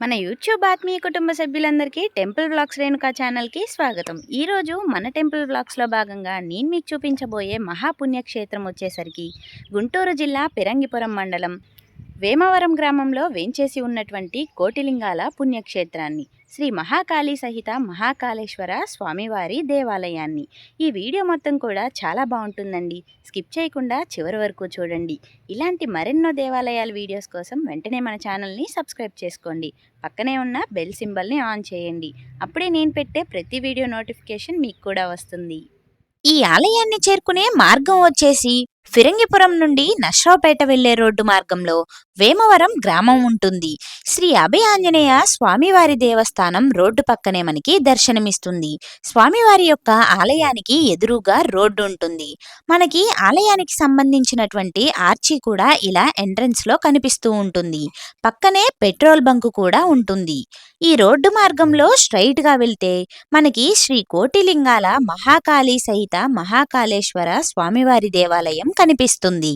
మన యూట్యూబ్ ఆత్మీయ కుటుంబ సభ్యులందరికీ టెంపుల్ బ్లాగ్స్ రేణుకా ఛానల్కి స్వాగతం. ఈరోజు మన టెంపుల్ బ్లాగ్స్లో భాగంగా నేను మీకు చూపించబోయే మహాపుణ్యక్షేత్రం వచ్చేసరికి గుంటూరు జిల్లా పిరంగిపురం మండలం. వేమవరం గ్రామంలో వేంచేసి ఉన్నటువంటి కోటిలింగాల పుణ్యక్షేత్రాన్ని శ్రీ మహాకాళి సహిత మహాకాళేశ్వర స్వామివారి దేవాలయాన్ని. ఈ వీడియో మొత్తం కూడా చాలా బాగుంటుందండి. స్కిప్ చేయకుండా చివరి వరకు చూడండి. ఇలాంటి మరెన్నో దేవాలయాల వీడియోస్ కోసం వెంటనే మన ఛానల్ని సబ్స్క్రైబ్ చేసుకోండి. పక్కనే ఉన్న బెల్ సింబల్ని ఆన్ చేయండి. అప్పుడే నేను పెట్టే ప్రతి వీడియో నోటిఫికేషన్ మీకు కూడా వస్తుంది. ఈ ఆలయాన్ని చేరుకునే మార్గం వచ్చేసి ఫిరంగిపురం నుండి నష్రావుపేట వెళ్ళే రోడ్డు మార్గంలో వేమవరం గ్రామం ఉంటుంది. శ్రీ అభయ ఆంజనేయ స్వామివారి దేవస్థానం రోడ్డు పక్కనే మనకి దర్శనమిస్తుంది. స్వామివారి యొక్క ఆలయానికి ఎదురుగా రోడ్డు ఉంటుంది. మనకి ఆలయానికి సంబంధించినటువంటి ఆర్చి కూడా ఇలా ఎంట్రన్స్లో కనిపిస్తూ ఉంటుంది. పక్కనే పెట్రోల్ బంక్ కూడా ఉంటుంది. ఈ రోడ్డు మార్గంలో స్ట్రైట్గా వెళ్తే మనకి శ్రీ కోటిలింగాల మహాకాళి సహిత మహాకాళేశ్వర స్వామివారి దేవాలయం కనిపిస్తుంది.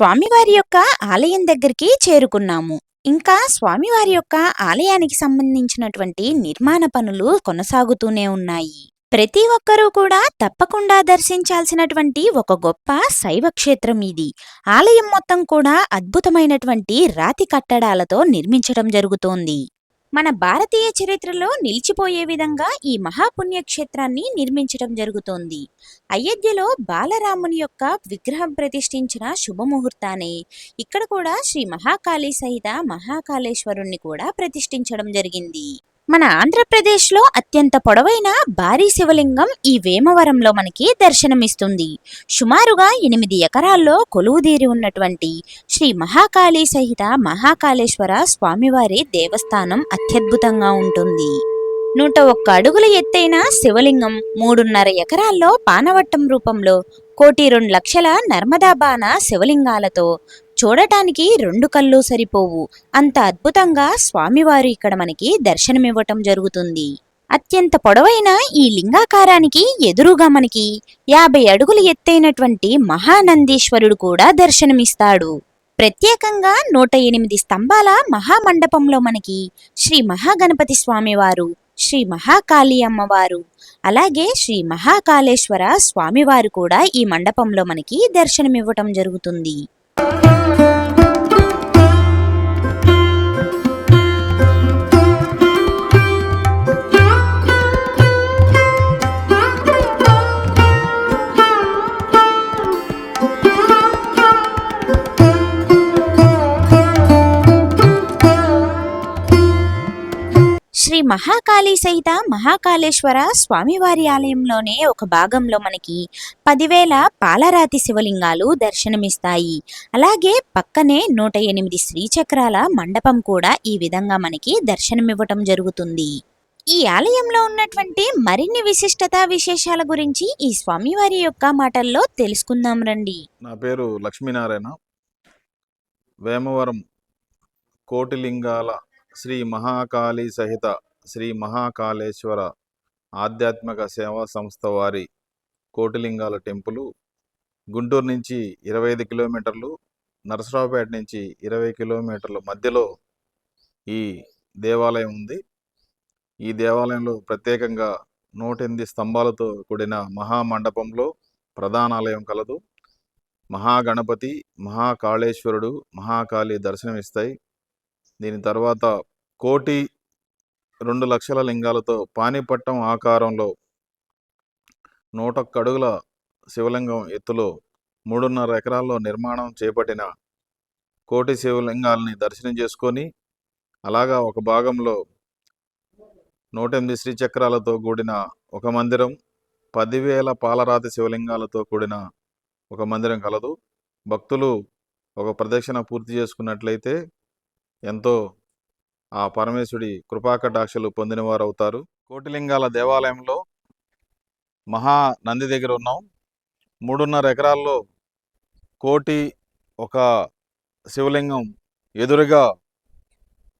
స్వామివారి యొక్క ఆలయం దగ్గరికి చేరుకున్నాము. ఇంకా స్వామివారి యొక్క ఆలయానికి సంబంధించినటువంటి నిర్మాణ పనులు కొనసాగుతూనే ఉన్నాయి. ప్రతి ఒక్కరూ కూడా తప్పకుండా దర్శించాల్సినటువంటి ఒక గొప్ప శైవ క్షేత్రం ఇది. ఆలయం మొత్తం కూడా అద్భుతమైనటువంటి రాతి కట్టడాలతో నిర్మించడం జరుగుతోంది. మన భారతీయ చరిత్రలో నిలిచిపోయే విధంగా ఈ మహాపుణ్యక్షేత్రాన్ని నిర్మించడం జరుగుతోంది. అయోధ్యలో బాలరాముని యొక్క విగ్రహం ప్రతిష్ఠించిన శుభముహూర్తానే ఇక్కడ కూడా శ్రీ మహాకాళి సహిత మహాకాళేశ్వరుణ్ణి కూడా ప్రతిష్ఠించడం జరిగింది. మన ఆంధ్రప్రదేశ్లో అత్యంత పొడవైన భారీ శివలింగం ఈ వేమవరంలో మనకి దర్శనమిస్తుంది. సుమారుగా ఎనిమిది ఎకరాల్లో కొలువుదీరి ఉన్నటువంటి శ్రీ మహాకాళీ సహిత మహాకాళేశ్వర స్వామివారి దేవస్థానం అత్యద్భుతంగా ఉంటుంది. నూట ఒక్క అడుగుల ఎత్తైన శివలింగం మూడున్నర ఎకరాల్లో పానవట్టం రూపంలో కోటి రెండు లక్షల నర్మదా బాణ శివలింగాలతో చూడటానికి రెండు కళ్ళు సరిపోవు. అంత అద్భుతంగా స్వామివారు ఇక్కడ మనకి దర్శనమివ్వటం జరుగుతుంది. అత్యంత పొడవైన ఈ లింగాకారానికి ఎదురుగా మనకి యాభై అడుగులు ఎత్తైనటువంటి మహానందీశ్వరుడు కూడా దర్శనమిస్తాడు. ప్రత్యేకంగా నూట ఎనిమిది స్తంభాల మహామండపంలో మనకి శ్రీ మహాగణపతి స్వామివారు శ్రీ మహాకాళి అమ్మవారు అలాగే శ్రీ మహాకాళేశ్వర స్వామివారు కూడా ఈ మండపంలో మనకి దర్శనమివ్వటం జరుగుతుంది. శ్రీ మహాకాళీ సహిత మహాకాళేశ్వర స్వామివారి ఆలయంలోనే ఒక భాగంలో మనకి పదివేల పాలరాతి శివలింగాలు దర్శనమిస్తాయి. అలాగే పక్కనే నూట ఎనిమిది శ్రీచక్రాల మండపం కూడా ఈ విధంగా మనకి దర్శనమివ్వటం జరుగుతుంది. ఈ ఆలయంలో ఉన్నటువంటి మరిన్ని విశిష్టత విశేషాల గురించి ఈ స్వామివారి యొక్క మాటల్లో తెలుసుకుందాం రండి. నా పేరు లక్ష్మీనారాయణ. వేమవరం కోటిలింగాల శ్రీ మహాకాళి సహిత శ్రీ మహాకాళేశ్వర ఆధ్యాత్మిక సేవా సంస్థ వారి కోటిలింగాల టెంపులు గుంటూరు నుంచి ఇరవై ఐదు కిలోమీటర్లు నరసరావుపేట నుంచి ఇరవై కిలోమీటర్ల మధ్యలో ఈ దేవాలయం ఉంది. ఈ దేవాలయంలో ప్రత్యేకంగా నూట ఎనిమిది స్తంభాలతో కూడిన మహామండపంలో ప్రధానాలయం కలదు. మహాగణపతి మహాకాళేశ్వరుడు మహాకాళి దర్శనమిస్తాయి. దీని తర్వాత కోటి రెండు లక్షల లింగాలతో పానిపట్టం ఆకారంలో నూట కడుగుల అడుగుల శివలింగం ఎత్తులో మూడున్నర ఎకరాల్లో నిర్మాణం చేపట్టిన కోటి శివలింగాల్ని దర్శనం చేసుకొని అలాగా ఒక భాగంలో నూట ఎనిమిది శ్రీచక్రాలతో కూడిన ఒక మందిరం పదివేల పాలరాతి శివలింగాలతో కూడిన ఒక మందిరం కలదు. భక్తులు ఒక ప్రదక్షిణ పూర్తి చేసుకున్నట్లయితే ఎంతో ఆ పరమేశ్వరుడి కృపాకటాక్షలు పొందినవారు అవుతారు కోటిలింగాల దేవాలయంలో మహా నంది దగ్గర ఉన్నాం. మూడున్నర ఎకరాల్లో కోటి ఒక శివలింగం ఎదురుగా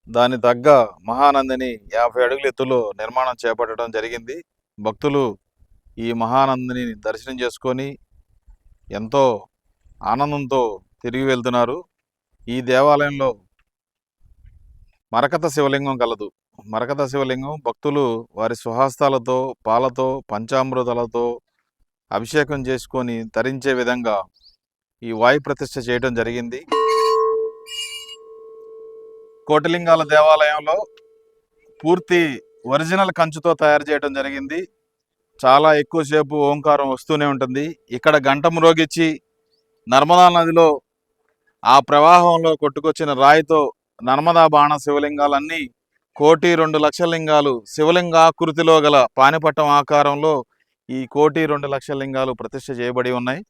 దాని తగ్గ మహానందిని యాభై అడుగుల ఎత్తులో నిర్మాణం చేపట్టడం జరిగింది. భక్తులు ఈ మహానందిని దర్శనం చేసుకొని ఎంతో ఆనందంతో తిరిగి వెళ్తున్నారు. ఈ దేవాలయంలో మరకత శివలింగం కలదు. మరకత శివలింగం భక్తులు వారి స్వహస్తాలతో పాలతో పంచామృతాలతో అభిషేకం చేసుకొని తరించే విధంగా ఈ వాయు ప్రతిష్ఠ చేయడం జరిగింది. కోటిలింగాల దేవాలయంలో పూర్తి ఒరిజినల్ కంచుతో తయారు చేయడం జరిగింది. చాలా ఎక్కువసేపు ఓంకారం వస్తూనే ఉంటుంది. ఇక్కడ గంట మ్రోగిచ్చి నర్మదా నదిలో ఆ ప్రవాహంలో కొట్టుకొచ్చిన రాయితో నర్మదా బాణ శివలింగాలన్నీ కోటి రెండు లక్షల లింగాలు శివలింగాకృతిలో గల పానిపట్టం ఆకారంలో ఈ కోటి రెండు లక్షల లింగాలు ప్రతిష్ఠ చేయబడి ఉన్నాయి.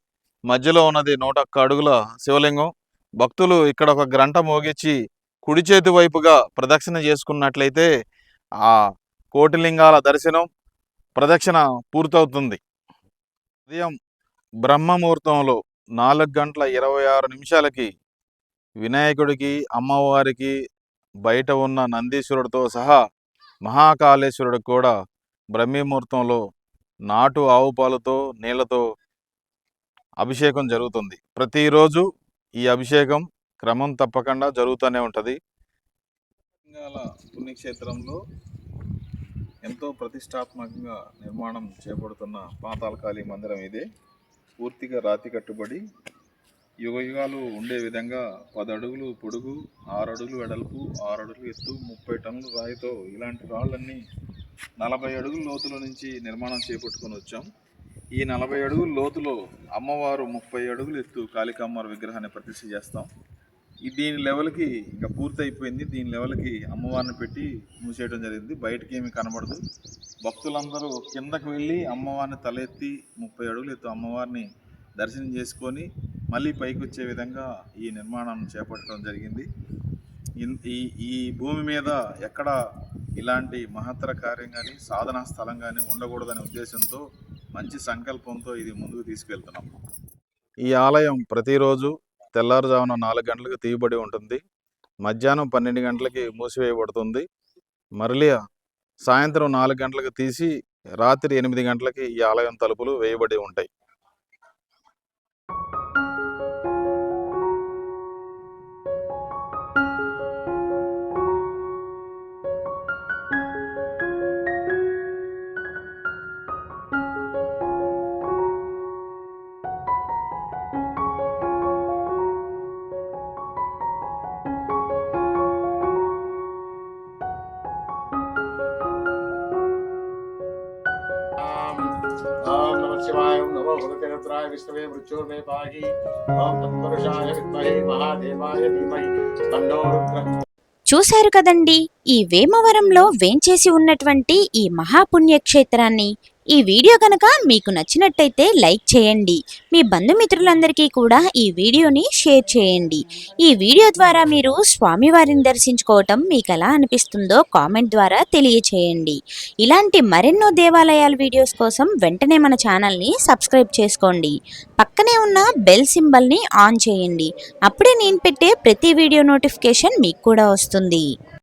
మధ్యలో ఉన్నది నూట ఒక్క అడుగుల శివలింగం. భక్తులు ఇక్కడ ఒక గ్రంట మోగించి కుడి చేతి వైపుగా ప్రదక్షిణ చేసుకున్నట్లయితే ఆ కోటిలింగాల దర్శనం ప్రదక్షిణ పూర్తవుతుంది. ఉదయం బ్రహ్మముహూర్తంలో నాలుగు గంటల ఇరవై ఆరు నిమిషాలకి వినాయకుడికి అమ్మవారికి బయట ఉన్న నందీశ్వరుడితో సహా మహాకాళేశ్వరుడికి కూడా బ్రహ్మీముహూర్తంలో నాటు ఆవు పాలతో నీళ్ళతో అభిషేకం జరుగుతుంది. ప్రతిరోజు ఈ అభిషేకం క్రమం తప్పకుండా జరుగుతూనే ఉంటుంది. పుణ్యక్షేత్రంలో ఎంతో ప్రతిష్టాత్మకంగా నిర్మాణం చేపడుతున్న పాతాళకాళి మందిరం ఇదే. పూర్తిగా రాతి కట్టుబడి యుగయుగాలు ఉండే విధంగా పది అడుగులు పొడుగు ఆరు అడుగులు వెడల్పు ఆరు అడుగులు ఎత్తు ముప్పై టన్నుల రాయితో ఇలాంటి రాళ్ళన్నీ నలభై అడుగుల లోతుల నుంచి నిర్మాణం చేపట్టుకొని వచ్చాం. ఈ నలభై అడుగుల లోతులో అమ్మవారు ముప్పై అడుగులు ఎత్తు కాళికామ్మవారి విగ్రహాన్ని ప్రతిష్ఠ చేస్తాం. ఈ దీని లెవెల్కి ఇంకా పూర్తయిపోయింది. దీని లెవెల్కి అమ్మవారిని పెట్టి మూసేయడం జరిగింది. బయటకి ఏమి కనబడదు. భక్తులందరూ కిందకు వెళ్ళి అమ్మవారిని తలెత్తి ముప్పై అడుగులు ఎత్తు అమ్మవారిని దర్శనం చేసుకొని మళ్ళీ పైకి వచ్చే విధంగా ఈ నిర్మాణం చేపట్టడం జరిగింది. ఈ ఈ భూమి మీద ఎక్కడ ఇలాంటి మహత్తర కార్యం కానీ సాధనా స్థలం కానీ ఉండకూడదనే ఉద్దేశంతో మంచి సంకల్పంతో ఇది ముందుకు తీసుకెళ్తున్నాం. ఈ ఆలయం ప్రతిరోజు తెల్లారుజామున నాలుగు గంటలకు తీయబడి ఉంటుంది. మధ్యాహ్నం పన్నెండు గంటలకి మూసివేయబడుతుంది. మరలి సాయంత్రం నాలుగు గంటలకు తీసి రాత్రి ఎనిమిది గంటలకి ఈ ఆలయం తలుపులు వేయబడి ఉంటాయి. रुद्राय विष्णवे मृत्युर्मे पाहि ओम तत्पुरुषाय विद्महे महादेवाय धीमहि तन्नो रुद्रः చూశారు కదండి ఈ వేమవరంలో వేంచేసి ఉన్నటువంటి ఈ మహాపుణ్యక్షేత్రాన్ని ఈ వీడియో కనుక మీకు నచ్చినట్టయితే లైక్ చేయండి. మీ బంధుమిత్రులందరికీ కూడా ఈ వీడియోని షేర్ చేయండి. ఈ వీడియో ద్వారా మీరు స్వామివారిని దర్శించుకోవటం మీకు ఎలా అనిపిస్తుందో కామెంట్ ద్వారా తెలియచేయండి. ఇలాంటి మరెన్నో దేవాలయాల వీడియోస్ కోసం వెంటనే మన ఛానల్ని సబ్స్క్రైబ్ చేసుకోండి. పక్కనే ఉన్న బెల్ సింబల్ని ఆన్ చేయండి. అప్పుడే నేను పెట్టే ప్రతి వీడియో నోటిఫికేషన్ మీకు కూడా వస్తుంది.